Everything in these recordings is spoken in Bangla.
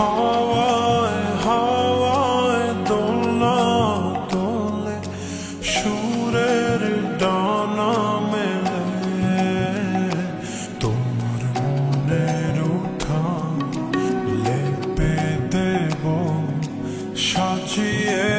হাওয়ায় হাওয়ায় দোলনা তোলে সুরের ডানা মেলে। তোমার মনের উঠা লেপে দেব সাজিয়ে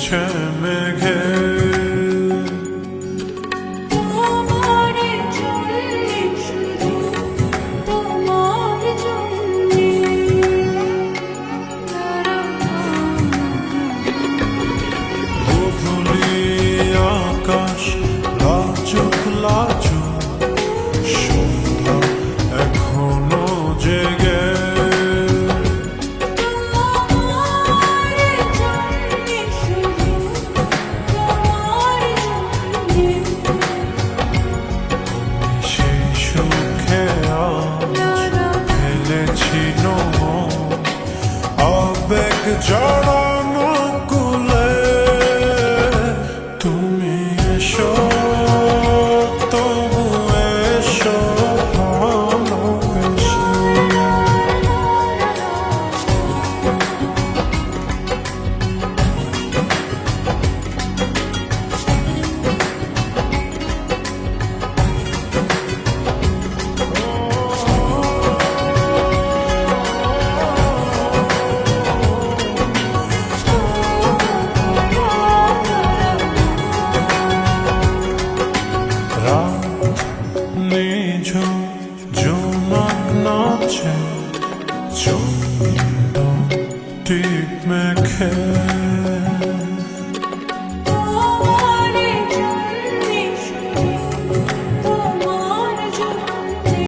তুলছে মেঘে। আকাশ লাচুক লাচুক journal. çok dikmek her